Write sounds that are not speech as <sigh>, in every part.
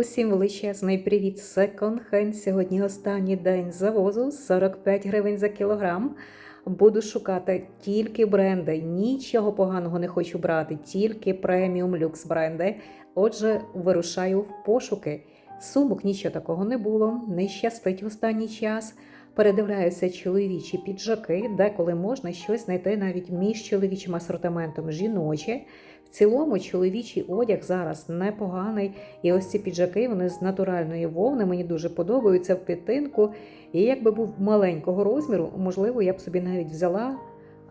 Усім величезний привіт, секонд хенд. Сьогодні останній день завозу 45 гривень за кілограм. Буду шукати тільки бренди. Нічого поганого не хочу брати, тільки преміум люкс бренди. Отже, вирушаю в пошуки. Сумок нічого такого не було, не щастить останній час. Передивляюся чоловічі піджаки, деколи можна щось знайти навіть між чоловічим асортиментом жіноче. Цілому чоловічий одяг зараз непоганий. І ось ці піджаки вони з натуральної вовни мені дуже подобаються в підтинку. І якби був маленького розміру, можливо, я б собі навіть взяла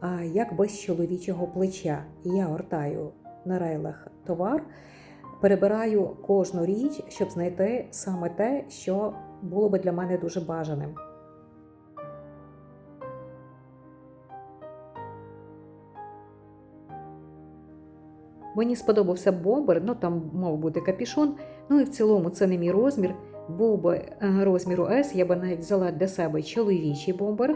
а, як без чоловічого плеча. Я гортаю на рейлах товар, перебираю кожну річ, щоб знайти саме те, що було би для мене дуже бажаним. Мені сподобався бомбер, ну там мав бути капішон. Ну і в цілому це не мій розмір. Був би е, розміру S, я би навіть взяла для себе чоловічий бомбер.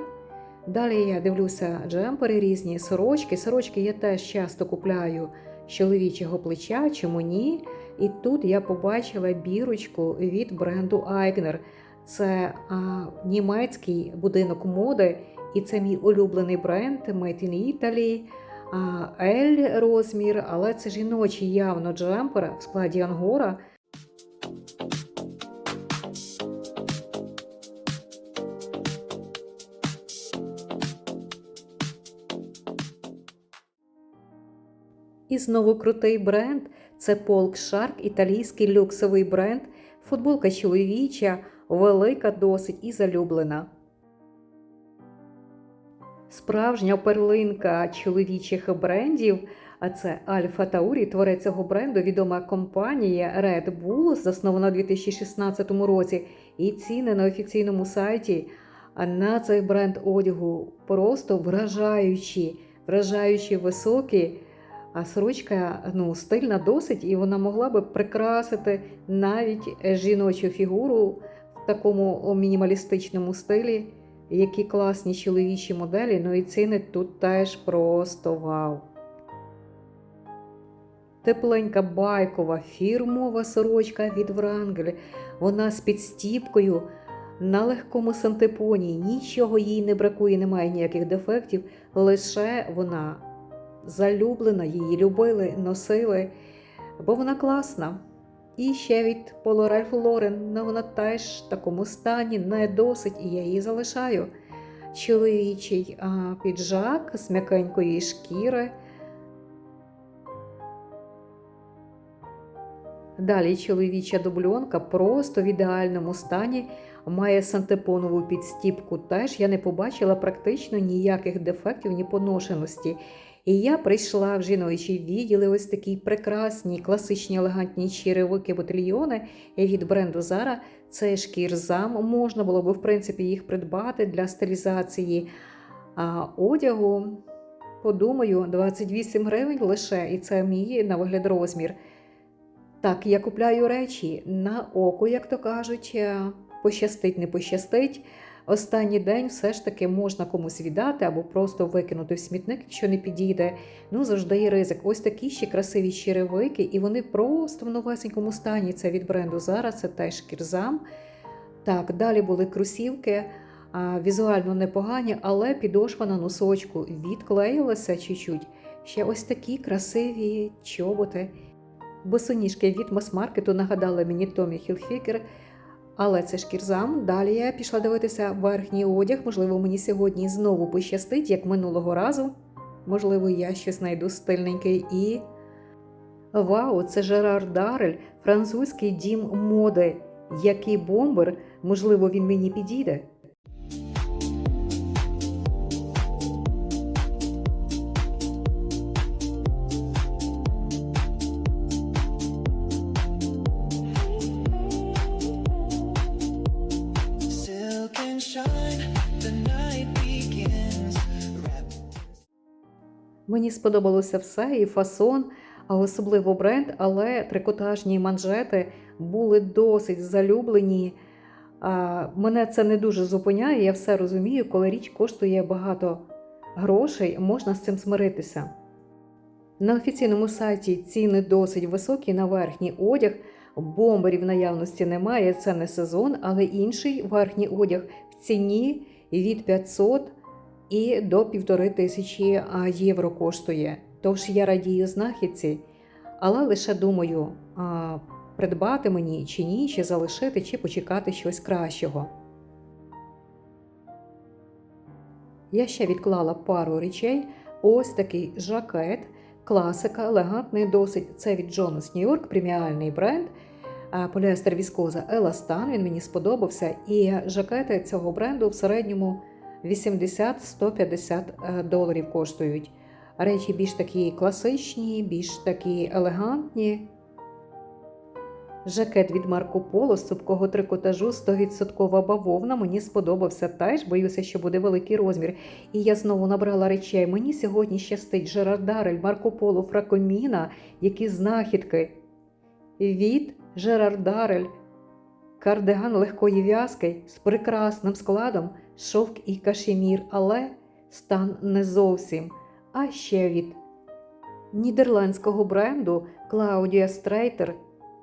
Далі я дивлюся джемпери різні, сорочки. Сорочки я теж часто купляю з чоловічого плеча, чому ні. І тут я побачила бірочку від бренду Eigner. Це а, німецький будинок моди, і це мій улюблений бренд Made in Italy. L розмір, але це жіночий явно джемпер в складі ангора. І знову крутий бренд. Це Polk Shark, італійський люксовий бренд. Футболка чоловіча, велика досить і залюблена. Справжня перлинка чоловічих брендів, а це Альфа Таурі, творець цього бренду, відома компанія Red Bull, заснована у 2016 році. І ціни на офіційному сайті на цей бренд одягу просто вражаючі, вражаючі високі. А сорочка ну, стильна досить, і вона могла би прикрасити навіть жіночу фігуру в такому мінімалістичному стилі. Які класні чоловічі моделі, ну і ціни тут теж просто вау. Тепленька байкова фірмова сорочка від Wrangler. Вона з підстіпкою на легкому сантепоні. Нічого їй не бракує, немає ніяких дефектів. Лише вона залюблена, її любили, носили, бо вона класна. І ще від Ralph Lauren, ну вона теж в такому стані не досить, і я її залишаю. Чоловічий а, піджак з м'якенької шкіри. Далі чоловіча дубльонка просто в ідеальному стані, має сантепонову підстіпку. Теж я не побачила практично ніяких дефектів, ні поношеності. І я прийшла в жіночі відділи ось такі прекрасні, класичні елегантні черевики ботильйони від бренду Zara. Це шкірзам. Можна було би, в принципі, їх придбати для стилізації а, одягу. Подумаю, 28 гривень лише, і це мій на вигляд розмір. Так, я купляю речі на око, як то кажуть, пощастить, не пощастить. Останній день все ж таки можна комусь віддати або просто викинути в смітник, якщо не підійде. Ну, завжди є ризик. Ось такі ще красиві черевики, і вони просто в новесенькому стані. Це від бренду зараз, це теж кірзам. Так, далі були кросівки, візуально непогані, але підошва на носочку відклеїлася чуть-чуть. Ще ось такі красиві чоботи. Босоніжки від мас-маркету нагадали мені Томі Хілфікер. Але це шкірзам. Далі я пішла дивитися верхній одяг. Можливо, мені сьогодні знову пощастить, як минулого разу. Можливо, я щось знайду стильненьке і. Вау, це Жерар Дарель, французький дім моди. Який бомбер, можливо, він мені підійде. Сподобалося все, і фасон, а особливо бренд, але трикотажні манжети були досить залюблені. Мене це не дуже зупиняє, я все розумію, коли річ коштує багато грошей, можна з цим смиритися. На офіційному сайті ціни досить високі на верхній одяг, Бомберів наявності немає, це не сезон, але інший верхній одяг в ціні від 500 і до півтори тисячі євро коштує. Тож я радію знахідці, але лише думаю, а, придбати мені чи ні, чи залишити, чи почекати щось кращого. Я ще відклала пару речей. Ось такий жакет, класика, елегантний досить. Це від New York, преміальний бренд. Поліестер віскоза Еластан, він мені сподобався. І жакети цього бренду в середньому 80-150 е, доларів коштують. Речі більш такі класичні, більш такі елегантні. Жакет від Марко Поло з цупкого трикотажу 100% бавовна. Мені сподобався теж. Боюся, що буде великий розмір. І я знову набрала речей. Мені сьогодні щастить Жерардарель, Марко Поло, Фракоміна, які знахідки. Від Жерардарель. Кардиган легкої в'язки з прекрасним складом, шовк і кашемір, але стан не зовсім. А ще від нідерландського бренду Claudia Streiter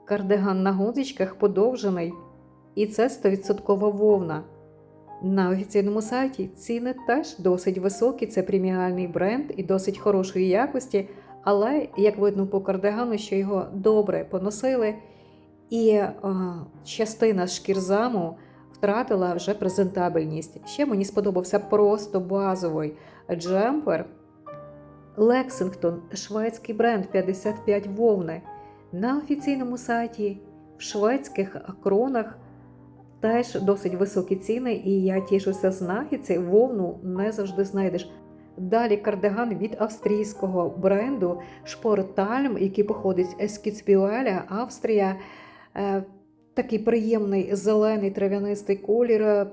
кардиган на гудзичках подовжений. І це 100% вовна. На офіційному сайті ціни теж досить високі, це преміальний бренд і досить хорошої якості, але як видно по кардигану, що його добре поносили, і а, частина шкірзаму втратила вже презентабельність. Ще мені сподобався просто базовий джемпер Lexington, шведський бренд 55 вовни. На офіційному сайті в шведських кронах теж досить високі ціни, і я тішуся знахідці, вовну не завжди знайдеш. Далі кардиган від австрійського бренду Шпортальм, який походить з Кіцбюеля, Австрія. Такий приємний зелений трав'янистий колір.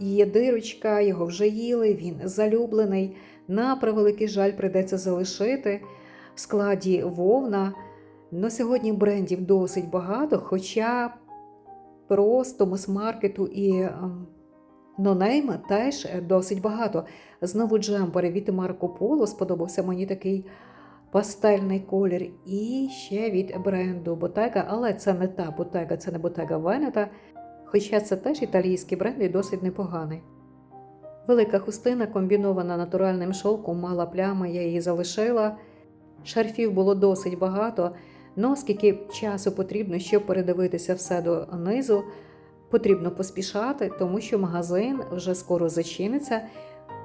Є дирочка, його вже їли, він залюблений. На превеликий жаль, прийдеться залишити в складі вовна. На сьогодні брендів досить багато, хоча просто мас-маркету і ем, нонейма теж досить багато. Знову джемпери від Марко Поло сподобався мені такий пастельний колір. І ще від бренду Bottega, але це не та Bottega, це не Bottega Veneta, хоча це теж італійський бренд і досить непоганий. Велика хустина, комбінована натуральним шовком, мала плями, я її залишила. Шарфів було досить багато. Ну, скільки часу потрібно, щоб передивитися все до низу, потрібно поспішати, тому що магазин вже скоро зачиниться,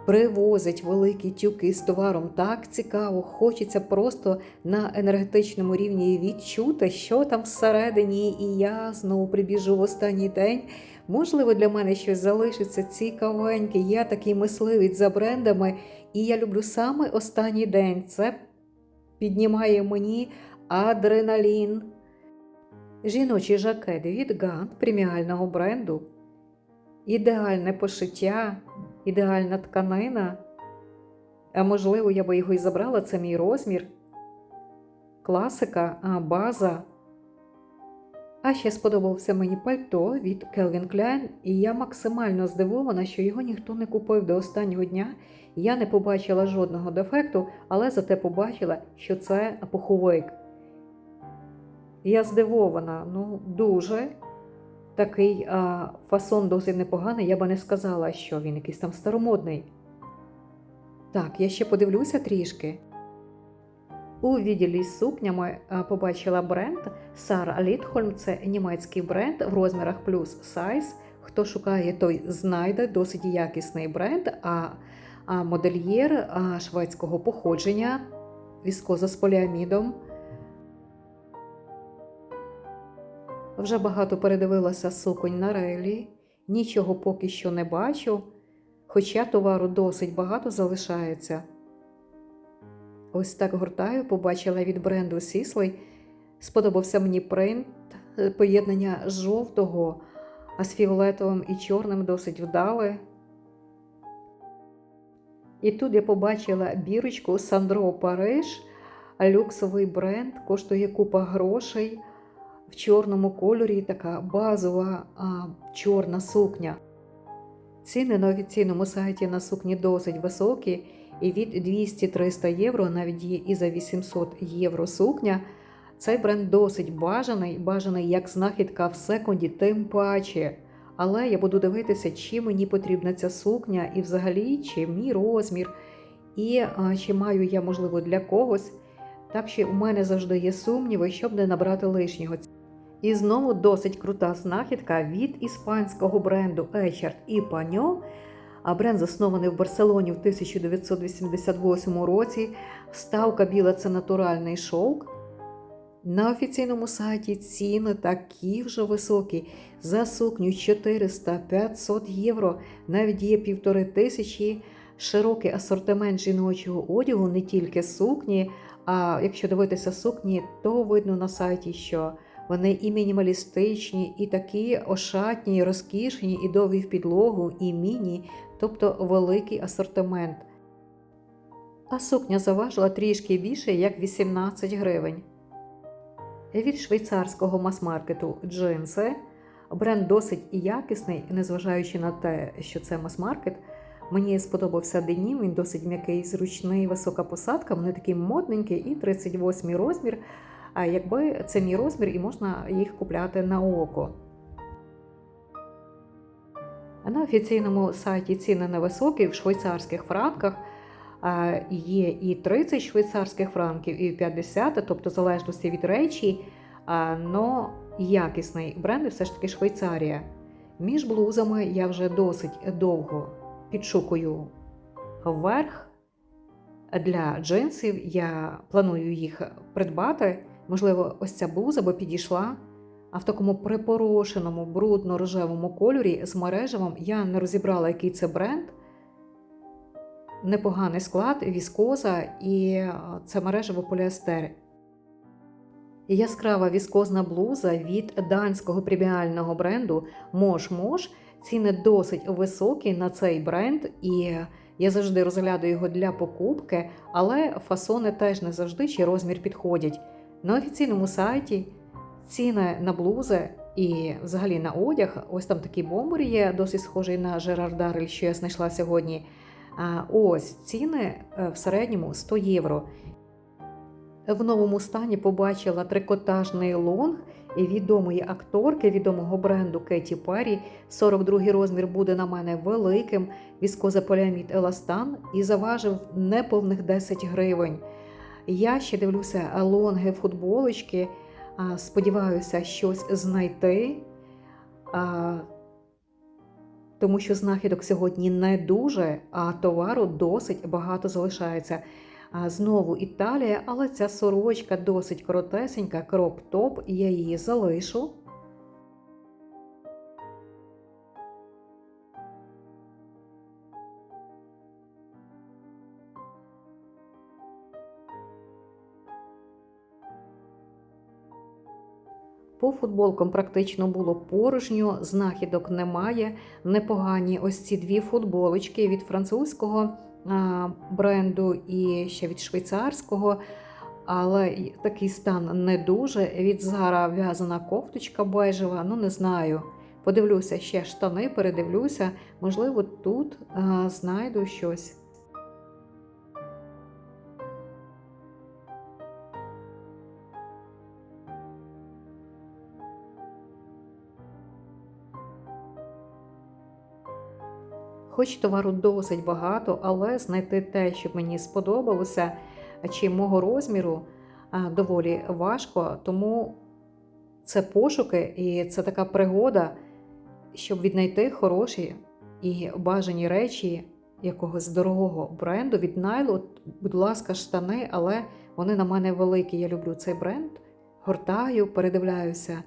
привозить великі тюки з товаром так цікаво, хочеться просто на енергетичному рівні відчути, що там всередині, і я знову прибіжу в останній день. Можливо, для мене щось залишиться цікавеньке. Я такий мисливець за брендами, і я люблю саме останній день. Це піднімає мені адреналін. Жіночий жакет від Гант преміального бренду. Ідеальне пошиття, ідеальна тканина. А можливо, я би його і забрала, це мій розмір. Класика, а база. А ще сподобався мені пальто від Calvin Klein, і я максимально здивована, що його ніхто не купив до останнього дня. Я не побачила жодного дефекту, але зате побачила, що це пуховик. Я здивована, ну дуже такий а, фасон досить непоганий. Я би не сказала, що він якийсь там старомодний. Так, я ще подивлюся трішки. У відділі з сукнями побачила бренд Сара Літхольм. Це німецький бренд в розмірах плюс сайз. Хто шукає, той знайде досить якісний бренд. А, а модельєр а, шведського походження, віскоза з поліамідом. Вже багато передивилася суконь на релі, нічого поки що не бачу, хоча товару досить багато залишається. Ось так гортаю, побачила від бренду Сіслей. Сподобався мені принт, е, поєднання жовтого, а з фіолетовим і чорним досить вдале. І тут я побачила бірочку Сандро Париж, люксовий бренд, коштує купа грошей в чорному кольорі така базова а, чорна сукня. Ціни на офіційному сайті на сукні досить високі, і від 200-300 євро, навіть є і за 800 євро сукня. Цей бренд досить бажаний, бажаний як знахідка в секунді, тим паче. Але я буду дивитися, чи мені потрібна ця сукня, і взагалі, чи мій розмір, і а, чи маю я, можливо, для когось. Так що у мене завжди є сумніви, щоб не набрати лишнього. І знову досить крута знахідка від іспанського бренду Echard і Panyo. А бренд заснований в Барселоні в 1988 році. Вставка біла це натуральний шовк. На офіційному сайті ціни такі вже високі. За сукню 400-500 євро, навіть є півтори тисячі. Широкий асортимент жіночого одягу, не тільки сукні. А якщо дивитися сукні, то видно на сайті, що вони і мінімалістичні, і такі ошатні, і розкішні, і довгі в підлогу, і міні, тобто великий асортимент. А сукня заважила трішки більше, як 18 гривень. Від швейцарського мас-маркету джинси. Бренд досить якісний, незважаючи на те, що це мас-маркет. Мені сподобався денім, він досить м'який, зручний, висока посадка, вони такі модненькі і 38 розмір. Якби це мій розмір, і можна їх купляти на око. На офіційному сайті ціни невисокі в швейцарських франках. Є і 30 швейцарських франків, і 50, тобто в залежності від речі, але якісний бренд все ж таки Швейцарія. Між блузами я вже досить довго підшукую верх. Для джинсів я планую їх придбати. Можливо, ось ця блуза би підійшла. А в такому припорошеному, брудно-рожевому кольорі з мережевом я не розібрала, який це бренд. Непоганий склад, віскоза і це мережево поліестер. Яскрава віскозна блуза від данського преміального бренду Мош Мош. Ціни досить високі на цей бренд, і я завжди розглядаю його для покупки, але фасони теж не завжди чи розмір підходять. На офіційному сайті ціни на блузи і взагалі на одяг. Ось там такий бомбер є, досить схожий на Жерар Дарель, що я знайшла сьогодні. Ось ціни е, в середньому 100 євро. В новому стані побачила трикотажний лонг відомої акторки відомого бренду Кеті Перрі. 42 розмір буде на мене великим. Віскозаполіамід Еластан і заважив неповних 10 гривень. Я ще дивлюся лонги футболочки. Сподіваюся, щось знайти, тому що знахідок сьогодні не дуже, а товару досить багато залишається. Знову Італія, але ця сорочка досить коротесенька, кроп-топ, я її залишу. По футболкам практично було порожньо, знахідок немає. Непогані ось ці дві футболочки від французького бренду і ще від швейцарського. Але такий стан не дуже. Від Зара в'язана кофточка бежева, ну не знаю. Подивлюся ще штани, передивлюся. Можливо, тут а, знайду щось. Хоч товару досить багато, але знайти те, що мені сподобалося, чи мого розміру, доволі важко. Тому це пошуки і це така пригода, щоб віднайти хороші і бажані речі якогось дорогого бренду від Найлу. Будь ласка, штани, але вони на мене великі. Я люблю цей бренд. Гортаю, передивляюся.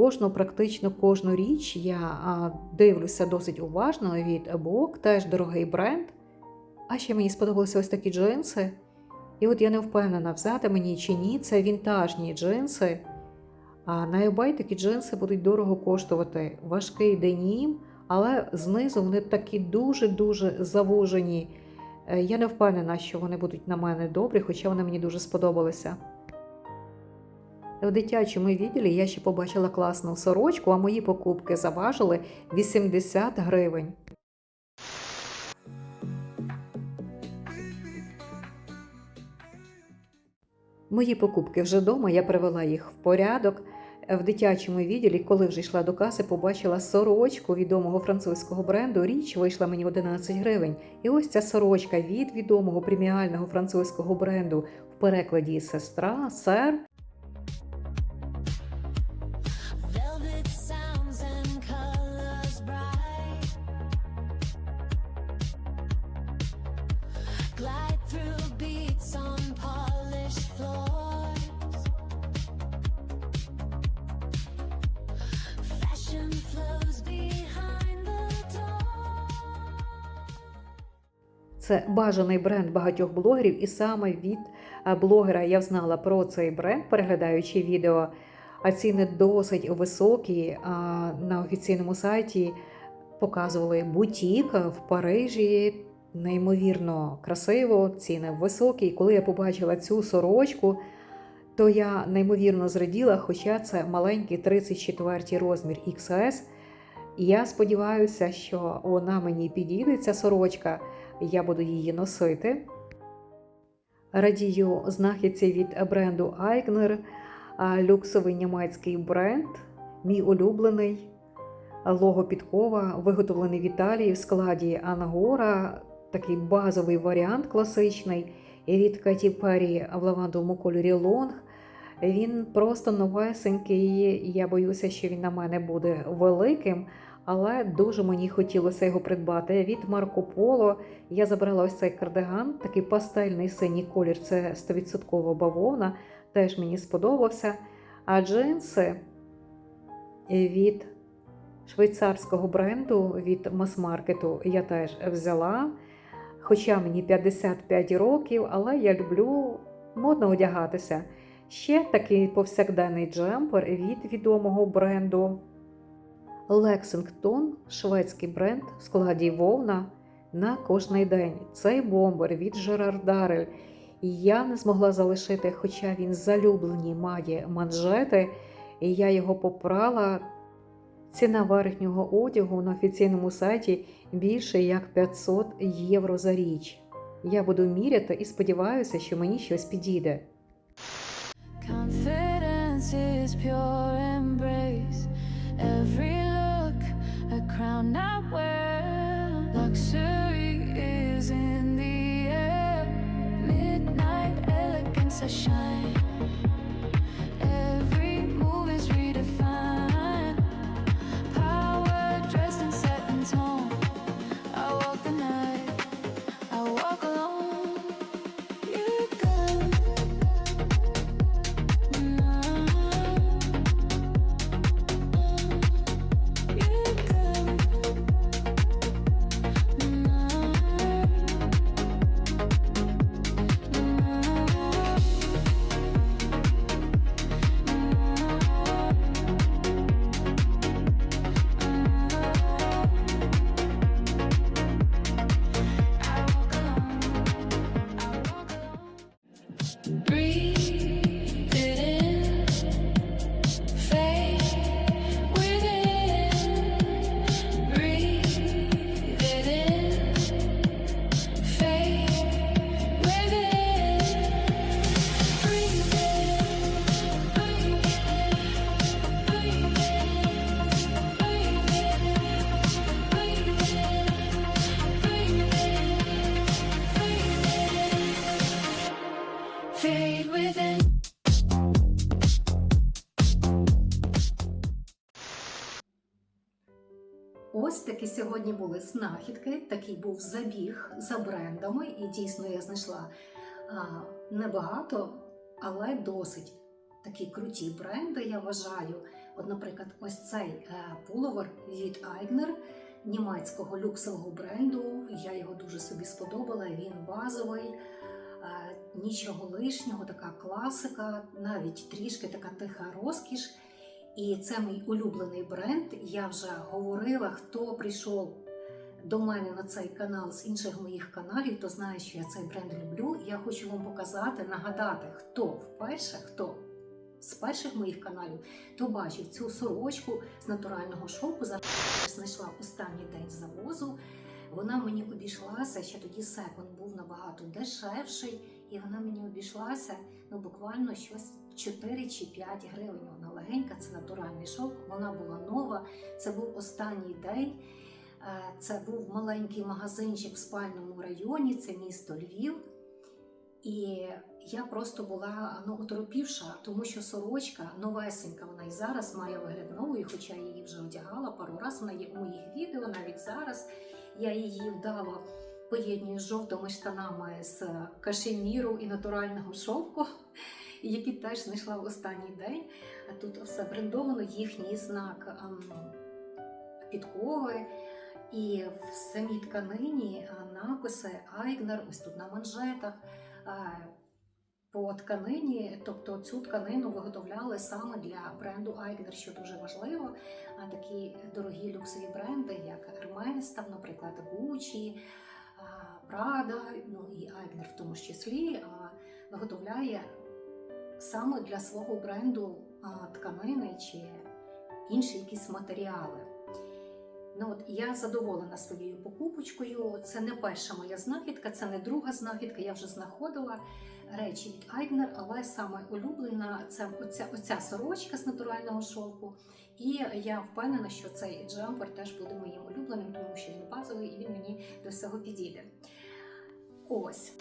Кожну, практично кожну річ я дивлюся досить уважно від Ебок, теж дорогий бренд. А ще мені сподобалися ось такі джинси. І от я не впевнена, взяти мені чи ні, це вінтажні джинси. А на eBay такі джинси будуть дорого коштувати. Важкий денім, але знизу вони такі дуже-дуже завужені. Е, Я не впевнена, що вони будуть на мене добрі, хоча вони мені дуже сподобалися. В дитячому відділі я ще побачила класну сорочку, а мої покупки заважили 80 гривень. Мої покупки вже вдома, я привела їх в порядок. В дитячому відділі, коли вже йшла до каси, побачила сорочку відомого французького бренду. Річ вийшла мені 11 гривень. І ось ця сорочка від відомого преміального французького бренду в перекладі сестра, сер. Це бажаний бренд багатьох блогерів, і саме від е, блогера я взнала про цей бренд, переглядаючи відео. А ціни досить високі. А на офіційному сайті показували бутік в Парижі. Неймовірно красиво, ціни високі. І коли я побачила цю сорочку, то я неймовірно зраділа, хоча це маленький 34 розмір XS. І я сподіваюся, що вона мені підійде, ця сорочка я буду її носити. Радію знахідці від бренду Eigner, люксовий німецький бренд, мій улюблений. Лого підкова, виготовлений в Італії в складі Ангора, такий базовий варіант класичний. І від Каті Перрі в лавандовому кольорі лонг. Він просто новесенький. Я боюся, що він на мене буде великим, але дуже мені хотілося його придбати. Від Марко Поло я забрала ось цей кардиган, такий пастельний синій колір, це 100% бавовна, теж мені сподобався. А джинси від швейцарського бренду від мас-маркету я теж взяла. Хоча мені 55 років, але я люблю модно одягатися. Ще такий повсякденний джемпер від відомого бренду Lexington, шведський бренд в складі вовна на кожний день. Цей бомбер від Darrell. Я не змогла залишити, хоча він залюблені має манжети, і я його попрала. Ціна верхнього одягу на офіційному сайті більше як 500 євро за річ. Я буду міряти і сподіваюся, що мені щось підійде. Confidence is pure embrace. Every crown I wear. Luxury is in the air. Midnight elegance I shine. Знахідки. Такий був забіг за брендами, і дійсно я знайшла небагато, але досить такі круті бренди, я вважаю. От, наприклад, ось цей е, пуловер від Eigner, німецького люксового бренду. Я його дуже собі сподобала. Він базовий, е, нічого лишнього, така класика, навіть трішки така тиха розкіш. І це мій улюблений бренд. Я вже говорила, хто прийшов до мене на цей канал з інших моїх каналів, то знає, що я цей бренд люблю. Я хочу вам показати, нагадати, хто вперше, хто з перших моїх каналів, то бачив цю сорочку з натурального шовку. Зараз знайшла останній день завозу. вона мені обійшлася, ще тоді секонд був набагато дешевший, і вона мені обійшлася ну буквально щось 4 чи 5 гривень. Вона легенька, це натуральний шовк, вона була нова. Це був останній день. Е, Це був маленький магазинчик в спальному районі, це місто Львів. І я просто була ну, оторопівша, тому що сорочка новесенька, вона і зараз має вигляд нової, хоча я її вже одягала пару разів. Вона є у моїх відео, навіть зараз я її вдало поєднюю з жовтими штанами з кашеміру і натурального шовку, <laughs> які теж знайшла в останній день. А тут все брендовано, їхній знак ем, підкови. І в самій тканині написи Айгнер, ось тут на манжетах. По тканині, тобто цю тканину виготовляли саме для бренду Айгнер, що дуже важливо. А такі дорогі люксові бренди, як Hermes, там, наприклад, Gucci, а, Prada, ну і Айгнер в тому ж числі, виготовляє саме для свого бренду тканини чи інші якісь матеріали. Ну от я задоволена своєю покупочкою. Це не перша моя знахідка, це не друга знахідка. Я вже знаходила речі від Айгнер, але саме улюблена це оця, оця сорочка з натурального шовку. І я впевнена, що цей джемпер теж буде моїм улюбленим, тому що він базовий і він мені до всього підійде. Ось.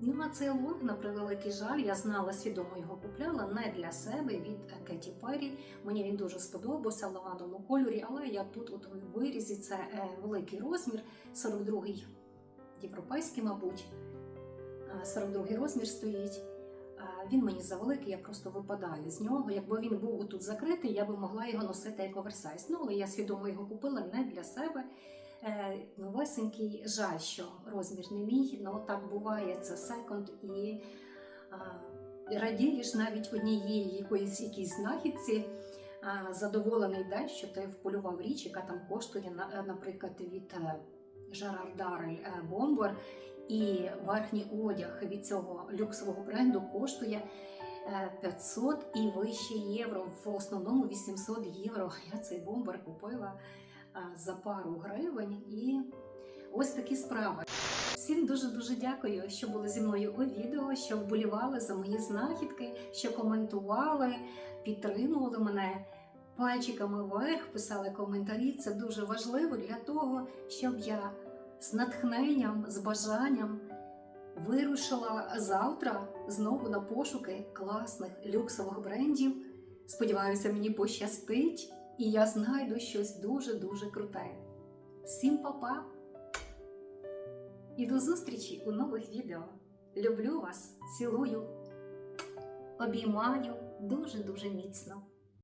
Ну, а цей лонг, на превеликий жаль, я знала, свідомо його купляла не для себе від е, Кеті Перрі. Мені він дуже сподобався в лавандовому кольорі, але я тут у вирізі це е, великий розмір, 42-й європейський, мабуть. Е, 42-й розмір стоїть. Е, Він мені завеликий, я просто випадаю з нього. Якби він був тут закритий, я би могла його носити як оверсайз. Ну, але я свідомо його купила не для себе. Е, Новесенький, жаль, що розмір не мій, але так буває, це секонд і радієш навіть однієї якоїсь якійсь знахідці. Задоволений день, що ти вполював річ, яка там коштує, е, наприклад, від Gerard е, Бомбер, і верхній одяг від цього люксового бренду коштує е, 500 і вище євро. В основному 800 євро. Я цей бомбер купила за пару гривень. І ось такі справи. Всім дуже дуже дякую, що були зі мною у відео, що вболівали за мої знахідки, що коментували, підтримували мене пальчиками вверх, писали коментарі. Це дуже важливо для того, щоб я з натхненням, з бажанням вирушила завтра знову на пошуки класних люксових брендів. Сподіваюся, мені пощастить, і я знайду щось дуже-дуже круте. Всім па-па! І до зустрічі у нових відео. Люблю вас, цілую, обіймаю дуже-дуже міцно.